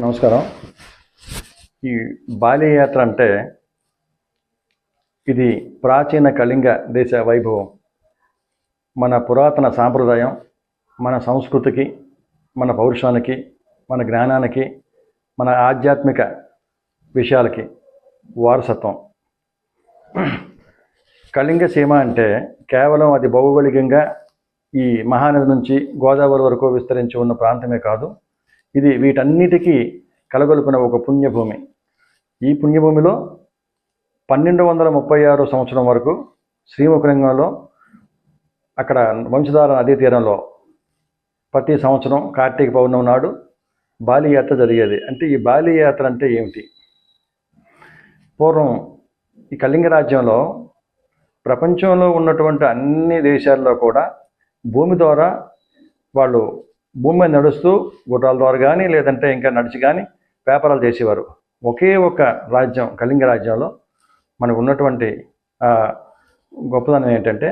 నమస్కారం. ఈ బాల్యయాత్ర అంటే ఇది ప్రాచీన కళింగ దేశ వైభవం. మన పురాతన సాంప్రదాయం మన సంస్కృతికి మన పౌరుషానికి మన జ్ఞానానికి మన ఆధ్యాత్మిక విషయాలకి వారసత్వం. కళింగ సీమ అంటే కేవలం అది భౌగోళికంగా ఈ మహానది నుంచి గోదావరి వరకు విస్తరించి ఉన్న ప్రాంతమే కాదు ఇది వీటన్నిటికీ కలగొలుపున ఒక పుణ్యభూమి. ఈ పుణ్యభూమిలో పన్నెండు వందల ముప్పై ఆరు సంవత్సరం వరకు శ్రీముఖలింగంలో అక్కడ వంశధార నదీ తీరంలో ప్రతి సంవత్సరం కార్తీక పౌర్ణమి నాడు బాలియాత్ర జరిగేది. అంటే ఈ బాలియాత్ర అంటే ఏమిటి? పూర్వం ఈ కళింగ రాజ్యంలో ప్రపంచంలో ఉన్నటువంటి అన్ని దేశాల్లో కూడా భూమి ద్వారా వాళ్ళు భూమి మీద నడుస్తూ గుర్రాల ద్వారా కానీ లేదంటే ఇంకా నడిచి కానీ వ్యాపారాలు చేసేవారు. ఒకే ఒక రాజ్యం కళింగ రాజ్యంలో మనకు ఉన్నటువంటి గొప్పదనం ఏంటంటే